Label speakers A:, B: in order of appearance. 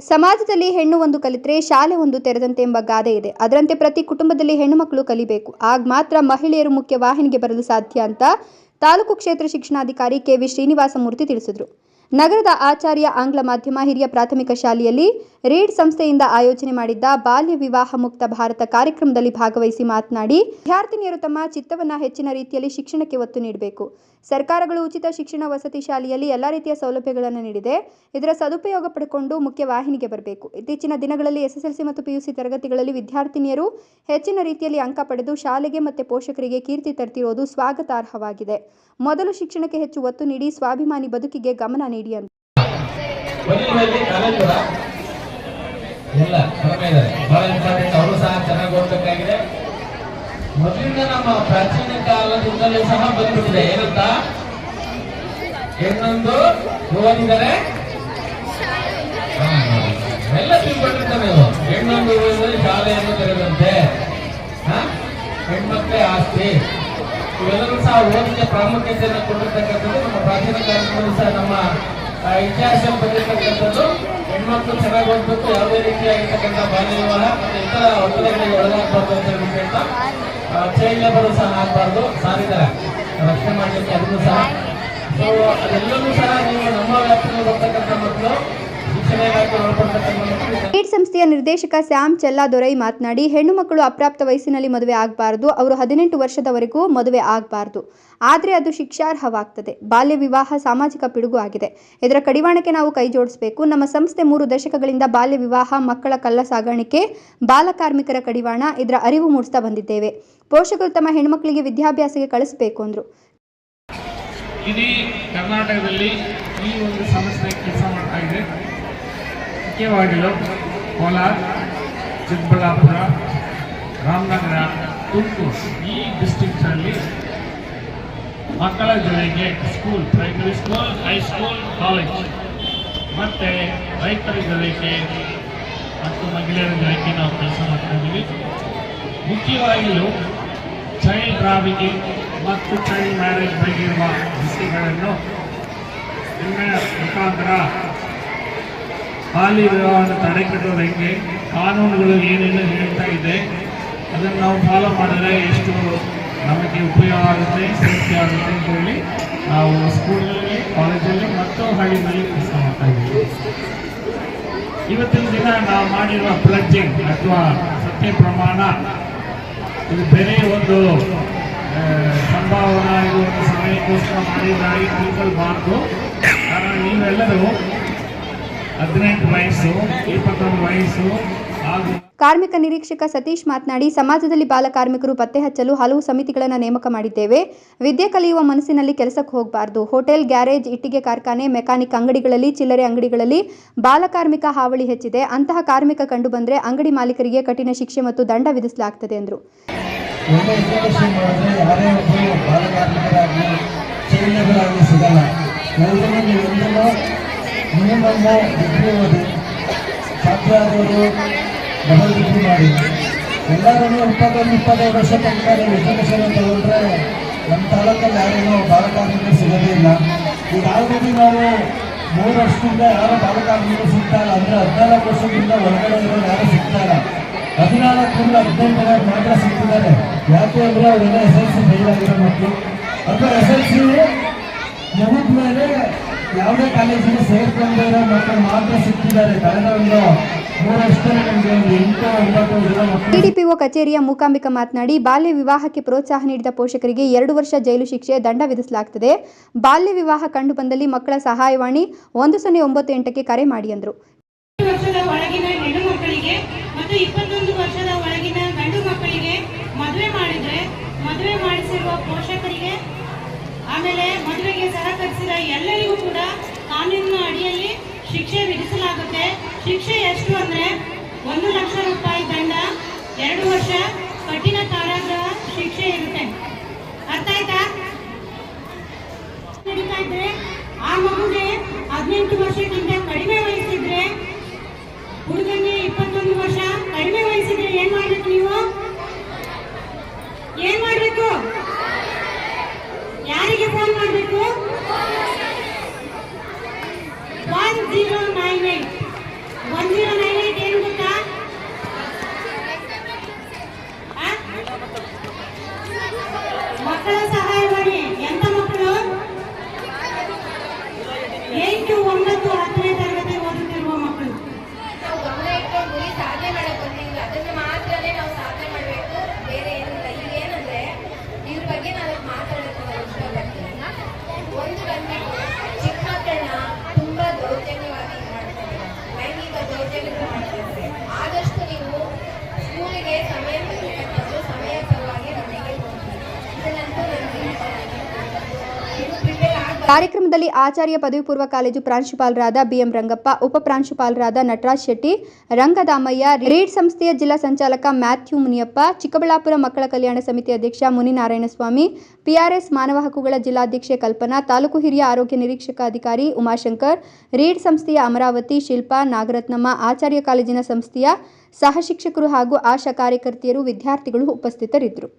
A: ಸಮಾಜದಲ್ಲಿ ಹೆಣ್ಣು ಒಂದು ಕಲಿತರೆ ಶಾಲೆ ಒಂದು ತೆರೆದಂತೆ ಎಂಬ ಗಾದೆ ಇದೆ. ಅದರಂತೆ ಪ್ರತಿ ಕುಟುಂಬದಲ್ಲಿ ಹೆಣ್ಣು ಮಕ್ಕಳು ಕಲಿಬೇಕು. ಆಗ ಮಾತ್ರ ಮಹಿಳೆಯರು ಮುಖ್ಯ ವಾಹಿನಿಗೆ ಬರಲು ಸಾಧ್ಯ ಅಂತ ತಾಲೂಕು ಕ್ಷೇತ್ರ ಶಿಕ್ಷಣಾಧಿಕಾರಿ ಕೆವಿ ಶ್ರೀನಿವಾಸಮೂರ್ತಿ ತಿಳಿಸಿದರು. ನಗರದ ಆಚಾರ್ಯ ಆಂಗ್ಲ ಮಾಧ್ಯಮ ಹಿರಿಯ ಪ್ರಾಥಮಿಕ ಶಾಲೆಯಲ್ಲಿ ರೀಡ್ ಸಂಸ್ಥೆಯಿಂದ ಆಯೋಜನೆ ಮಾಡಿದ್ದ ಬಾಲ್ಯ ವಿವಾಹ ಮುಕ್ತ ಭಾರತ ಕಾರ್ಯಕ್ರಮದಲ್ಲಿ ಭಾಗವಹಿಸಿ ಮಾತನಾಡಿ, ವಿದ್ಯಾರ್ಥಿನಿಯರು ತಮ್ಮ ಚಿತ್ತವನ್ನ ಹೆಚ್ಚಿನ ರೀತಿಯಲ್ಲಿ ಶಿಕ್ಷಣಕ್ಕೆ ಒತ್ತು ನೀಡಬೇಕು. ಸರ್ಕಾರಗಳು ಉಚಿತ ಶಿಕ್ಷಣ ವಸತಿ ಶಾಲೆಯಲ್ಲಿ ಎಲ್ಲ ರೀತಿಯ ಸೌಲಭ್ಯಗಳನ್ನು ನೀಡಿದೆ. ಇದರ ಸದುಪಯೋಗ ಪಡೆಕೊಂಡು ಮುಖ್ಯ ವಾಹಿನಿಗೆ ಬರಬೇಕು. ಇತ್ತೀಚಿನ ದಿನಗಳಲ್ಲಿ ಎಸ್ಎಸ್ಎಲ್ಸಿ ಮತ್ತು ಪಿಯುಸಿ ತರಗತಿಗಳಲ್ಲಿ ವಿದ್ಯಾರ್ಥಿನಿಯರು ಹೆಚ್ಚಿನ ರೀತಿಯಲ್ಲಿ ಅಂಕ ಪಡೆದು ಶಾಲೆಗೆ ಮತ್ತು ಪೋಷಕರಿಗೆ ಕೀರ್ತಿ ತರ್ತಿರೋದು ಸ್ವಾಗತಾರ್ಹವಾಗಿದೆ. ಮೊದಲು ಶಿಕ್ಷಣಕ್ಕೆ ಹೆಚ್ಚು ಒತ್ತು ನೀಡಿ ಸ್ವಾಭಿಮಾನಿ ಬದುಕಿಗೆ ಗಮನ ನೀಡಿ ಅಂತ.
B: ಎಲ್ಲ ಕಡಿಮೆ ಬಹಳ ಇಂಪಾರ್ಟೆಂಟ್ ಅವರು ಸಹ ಚೆನ್ನಾಗಿ ಓದಬೇಕಾಗಿದೆ ಮೊದಲಿಂದ ನಮ್ಮ ಪ್ರಾಚೀನ ಕಾಲದಿಂದಲೂ ಸಹ ಬಂದ್ಬಿಟ್ಟಿದೆ. ಏನಂತ? ಹೆಣ್ಣೊಂದು ಓದಿದರೆ? ಎಲ್ಲ ತಿಳ್ಕೊಂಡಿರ್ತಾನೆ ಹೆಣ್ಣೊಂದು ಓದಿದರೆ ಶಾಲೆಯನ್ನು ತೆರೆದಂತೆ? ಹೆಣ್ಮಕ್ಳೇ ಆಸ್ತಿ. ಇವೆಲ್ಲರೂ ಸಹ ಓದಿಗೆ ಪ್ರಾಮುಖ್ಯತೆಯನ್ನು ಕೊಟ್ಟಿರ್ತಕ್ಕಂಥದ್ದು ನಮ್ಮ ಪ್ರಾಚೀನ ಕಾಲದಿಂದಲೂ ಸಹ ನಮ್ಮ ಇತಿಹಾಸ ಬಂದಿರತಕ್ಕಂಥದ್ದು ಹೆಣ್ಮಕ್ಳು ಚೆನ್ನಾಗಿ ಓದಬೇಕು ಯಾವುದೇ ರೀತಿಯಾಗಿರ್ತಕ್ಕಂಥ ಬಾಲ್ಯ ವಿವಾಹ ಮತ್ತೆ ಇತರ ಒತ್ತಡಗಳಿಗೆ ಒಳಗಾಗಬಾರ್ದು ಅಂತ ಹೇಳ್ಬಿಟ್ಟು ಚೈಲ್ಡ್ ಲೇಬರ್ ಸಹ ಆಗಬಾರ್ದು ಸಾರಿದ್ದಾರೆ ರಕ್ಷಣೆ ಮಾಡಲಿಕ್ಕೆ ಅದನ್ನು ಸಹ. ಸೊ ಅದೆಲ್ಲವೂ ಸಹ ನೀವು ನಮ್ಮ ವ್ಯಾಪ್ತಿಯಲ್ಲಿ ಬರ್ತಕ್ಕಂಥ ಮಕ್ಕಳು
A: ಲೀಡ್ ಸಂಸ್ಥೆಯ ನಿರ್ದೇಶಕ ಸ್ಯಾಮ್ ಚೆಲ್ಲಾದೊರೈ ಮಾತನಾಡಿ, ಹೆಣ್ಣು ಮಕ್ಕಳು ಅಪ್ರಾಪ್ತ ವಯಸ್ಸಿನಲ್ಲಿ ಮದುವೆ ಆಗಬಾರದು, ಅವರು ಹದಿನೆಂಟು ವರ್ಷದವರೆಗೂ ಮದುವೆ ಆಗಬಾರದು. ಆದರೆ ಅದು ಶಿಕ್ಷಾರ್ಹವಾಗ್ತದೆ. ಬಾಲ್ಯ ವಿವಾಹ ಸಾಮಾಜಿಕ ಪಿಡುಗು ಆಗಿದೆ. ಇದರ ಕಡಿವಾಣಕ್ಕೆ ನಾವು ಕೈ ಜೋಡಿಸಬೇಕು. ನಮ್ಮ ಸಂಸ್ಥೆ ಮೂರು ದಶಕಗಳಿಂದ ಬಾಲ್ಯ ವಿವಾಹ, ಮಕ್ಕಳ ಕಳ್ಳ ಸಾಗಾಣಿಕೆ ಬಾಲಕಾರ್ಮಿಕರ ಕಡಿವಾಣ, ಇದರ ಅರಿವು ಮೂಡಿಸ್ತಾ ಬಂದಿದ್ದೇವೆ. ಪೋಷಕರು ತಮ್ಮ ಹೆಣ್ಮಕ್ಳಿಗೆ ವಿದ್ಯಾಭ್ಯಾಸಕ್ಕೆ ಕಳಿಸಬೇಕು ಅಂದರು.
C: ಕರ್ನಾಟಕದಲ್ಲಿ ಈ ಒಂದು ಸಂಸ್ಥೆ ಕೆಲಸ ಮಾಡ್ತಾ ಇದೆ. ಮುಖ್ಯವಾಗಿಲು ಕೋಲಾರ, ಚಿಕ್ಕಬಳ್ಳಾಪುರ, ರಾಮನಗರ, ತುಮಕೂರು ಈ ಡಿಸ್ಟ್ರಿಕ್ಟಲ್ಲಿ ಮಕ್ಕಳ ಜೊತೆಗೆ school primary school high school college ಮತ್ತು ರೈತರ ಜೊತೆಗೆ ಮತ್ತು ಮಹಿಳೆಯರ ಜೊತೆಗೆ ನಾವು ಕೆಲಸ ಮಾಡ್ತಾ ಇದ್ದೀವಿ. ಮುಖ್ಯವಾಗಿಯೂ ಚೈಲ್ಡ್ ಟ್ರಾಫಿಕಿಂಗ್ ಮತ್ತು ಚೈಲ್ಡ್ ಮ್ಯಾರೇಜ್ ಬಗ್ಗೆ ಇರುವ ವಿಷಯಗಳನ್ನು ಮುಖಾಂತರ ಬಾಲ್ಯ ವಿವಾಹವನ್ನು ತಡೆಗಟ್ಟೋದು ಹೆಂಗೆ ಕಾನೂನುಗಳು ಏನೇನು ಹೇಳ್ತಾ ಇದೆ. ಅದನ್ನು ನಾವು ಫಾಲೋ ಮಾಡಿದ್ರೆ ಎಷ್ಟು ನಮಗೆ ಉಪಯೋಗ ಆಗುತ್ತೆ, ಸೇಫ್ಟಿ ಆಗುತ್ತೆ ಅಂತ ಹೇಳಿ ನಾವು ಸ್ಕೂಲಲ್ಲಿ ಕಾಲೇಜಲ್ಲಿ ಮತ್ತು ಹಳ್ಳಿನಲ್ಲಿ ಕೆಲಸ ಮಾಡ್ತಾ ಇದ್ದೀವಿ. ಇವತ್ತಿನ ದಿನ ನಾವು ಮಾಡಿರುವ ಪ್ಲಡ್ಜಿಂಗ್ ಅಥವಾ ಸತ್ಯ ಪ್ರಮಾಣ, ಇದು ಬೇರೆ ಒಂದು ಸಂಭಾವನಾ ಇದು ಒಂದು ಸಮಯಕ್ಕೋಸ್ಕರ ಮಾಡಿದ್ದಾಗಿ ತಿಳ್ಕೊಳ್ಬಾರ್ದು. ಕಾರಣ ನೀವೆಲ್ಲರೂ ಹದಿನೆಂಟು ವಯಸ್ಸು ಇಪ್ಪತ್ತೊಂದು ವಯಸ್ಸು ಹಾಗೂ
A: ಕಾರ್ಮಿಕ ನಿರೀಕ್ಷಕ ಸತೀಶ್ ಮಾತನಾಡಿ ಸಮಾಜದಲ್ಲಿ ಬಾಲಕಾರ್ಮಿಕರು ಪತ್ತೆ ಹಚ್ಚಲು ಹಲವು ಸಮಿತಿಗಳನ್ನು ನೇಮಕ ಮಾಡಿದ್ದೇವೆ. ವಿದ್ಯೆ ಕಲಿಯುವ ಮನಸ್ಸಿನಲ್ಲಿ ಕೆಲಸಕ್ಕೆ ಹೋಗಬಾರದು. ಹೋಟೆಲ್ ಗ್ಯಾರೇಜ್ ಇಟ್ಟಿಗೆ ಕಾರ್ಖಾನೆ ಮೆಕ್ಯಾನಿಕ್ ಅಂಗಡಿಗಳಲ್ಲಿ ಚಿಲ್ಲರೆ ಅಂಗಡಿಗಳಲ್ಲಿ ಬಾಲಕಾರ್ಮಿಕ ಹಾವಳಿ ಹೆಚ್ಚಿದೆ. ಅಂತಹ ಕಾರ್ಮಿಕ ಕಂಡು ಬಂದರೆ ಅಂಗಡಿ ಮಾಲೀಕರಿಗೆ ಕಠಿಣ ಶಿಕ್ಷೆ ಮತ್ತು ದಂಡ ವಿಧಿಸಲಾಗ್ತದೆ ಎಂದರು
D: ಒಳ್ಳೆ ಬಿಟ್ಟಿರುವುದು ಸಾಧ್ಯವಾದವರು ಮೊದಲು ಬಿಟ್ಟು ಮಾಡಿ. ಎಲ್ಲರೂ ಇಪ್ಪತ್ತೊಂದು, ಇಪ್ಪತ್ತೈದು ವರ್ಷ ತನಕ ನೀವು ಎಜುಕೇಷನ್ ತಗೊಂಡ್ರೆ ನಮ್ಮ ತಾಲೂಕಲ್ಲಿ ಯಾರೇನೋ ಬಾಲಕಾರ್ಮಿಕರು ಸಿಗೋದೇ ಇಲ್ಲ. ಈಗ ಆಲ್ರೆಡಿ ನಾವು ಮೂರು ವರ್ಷದಿಂದ ಯಾರೋ ಬಾಲಕಾರ್ಮಿಕರು ಸಿಗ್ತಾ ಇಲ್ಲ ಅಂದರೆ ಹದಿನಾಲ್ಕು ವರ್ಷದಿಂದ ಒಳಗಡೆ ಇರೋರು ಯಾರು ಸಿಗ್ತಾ ಇಲ್ಲ. ಹದಿನಾಲ್ಕರಿಂದ ಹದಿನೆಂಟು ಜನ ಮಾತ್ರ ಸಿಗ್ತಿದ್ದಾರೆ. ಯಾಕೆ ಅಂದರೆ ಅವರೆಲ್ಲ ಎಸ್ ಎಲ್ ಸಿ ಫೈಲ್ ಆಗಿರೋ ಮಕ್ಕಳು ಅಥವಾ ಎಸ್ ಎಲ್ ಸಿ ಮುಗಿದ ಮೇಲೆ ಯಾವುದೇ ಕಾಲೇಜಿಗೆ ಸೇರ್ಕೊಂಡೇ ಇರೋ ಮಕ್ಕಳು ಮಾತ್ರ ಸಿಕ್ಕಿದ್ದಾರೆ. ಕಳೆದ ಒಂದು
A: ಟಿಡಿಪಿಒ ಕಚೇರಿಯ ಮೂಕಾಂಬಿಕ ಮಾತನಾಡಿ ಬಾಲ್ಯ ವಿವಾಹಕ್ಕೆ ಪ್ರೋತ್ಸಾಹ ನೀಡಿದ ಪೋಷಕರಿಗೆ ಎರಡು ವರ್ಷ ಜೈಲು ಶಿಕ್ಷೆ ದಂಡ ವಿಧಿಸಲಾಗುತ್ತದೆ ಬಾಲ್ಯ ವಿವಾಹ ಕಂಡು ಬಂದಲ್ಲಿ ಮಕ್ಕಳ ಸಹಾಯವಾಣಿ ಒಂದು ಸೊನ್ನೆ ಒಂಬತ್ತು ಎಂಟಕ್ಕೆ ಕರೆ ಮಾಡಿ ಅಂದರು.
E: ವರ್ಷದ ಒಳಗಿನ ಹೆಣ್ಣು ಮಕ್ಕಳಿಗೆ ಮತ್ತು ಇಪ್ಪತ್ತೊಂದು ವರ್ಷದ ಒಳಗಿನ ಗಂಡು ಮಕ್ಕಳಿಗೆ ಮದುವೆ ಮಾಡಿದ್ರೆ ಮದುವೆ ಮಾಡಿಸಿರುವ ಪೋಷಕರಿಗೆ ಆಮೇಲೆ ಮದುವೆಗೆ ಸಹಕರಿಸಿದ ಎಲ್ಲರಿಗೂ ಕೂಡ ಕಾನೂನಿನ ಅಡಿಯಲ್ಲಿ ಶಿಕ್ಷೆ ವಿಧಿಸಲಾಗುತ್ತೆ. ಶಿಕ್ಷೆ ಎಷ್ಟು ಅಂದ್ರೆ ಒಂದು ಲಕ್ಷ ರೂಪಾಯಿ ದಂಡ, ಎರಡು ವರ್ಷ ಕಠಿಣ ಕಾರಾಗೃಹ ಶಿಕ್ಷೆ ಇರುತ್ತೆ. ಅರ್ಥ ಆಯ್ತಾ? ನಡೀತಾ ಇದ್ರೆ ಆ ಮಗುಗೆ ಹದಿನೆಂಟು ವರ್ಷಕ್ಕಿಂತ
F: 플라자
A: ಕಾರ್ಯಕ್ರಮದಲ್ಲಿ ಆಚಾರ್ಯ ಪದವಿ ಪೂರ್ವ ಕಾಲೇಜು ಪ್ರಾಂಶುಪಾಲರಾದ ಬಿಎಂ ರಂಗಪ್ಪ, ಉಪ ಪ್ರಾಂಶುಪಾಲರಾದ ನಟರಾಜ್ ಶೆಟ್ಟಿ, ರಂಗದಾಮಯ್ಯ, ರೀಡ್ ಸಂಸ್ಥೆಯ ಜಿಲ್ಲಾ ಸಂಚಾಲಕ ಮ್ಯಾಥ್ಯೂ ಮುನಿಯಪ್ಪ, ಚಿಕ್ಕಬಳ್ಳಾಪುರ ಮಕ್ಕಳ ಕಲ್ಯಾಣ ಸಮಿತಿ ಅಧ್ಯಕ್ಷ ಮುನಿನಾರಾಯಣಸ್ವಾಮಿ, ಪಿಆರ್ಎಸ್ ಮಾನವ ಹಕ್ಕುಗಳ ಜಿಲ್ಲಾಧ್ಯಕ್ಷೆ ಕಲ್ಪನಾ, ತಾಲೂಕು ಹಿರಿಯ ಆರೋಗ್ಯ ನಿರೀಕ್ಷಕ ಅಧಿಕಾರಿ ಉಮಾಶಂಕರ್, ರೀಡ್ ಸಂಸ್ಥೆಯ ಅಮರಾವತಿ ಶಿಲ್ಪಾ ನಾಗರತ್ನಮ್ಮ, ಆಚಾರ್ಯ ಕಾಲೇಜಿನ ಸಂಸ್ಥೆಯ ಸಹಶಿಕ್ಷಕರು ಹಾಗೂ ಆಶಾ ಕಾರ್ಯಕರ್ತೆಯರು, ವಿದ್ಯಾರ್ಥಿಗಳು ಉಪಸ್ಥಿತರಿದ್ದರು.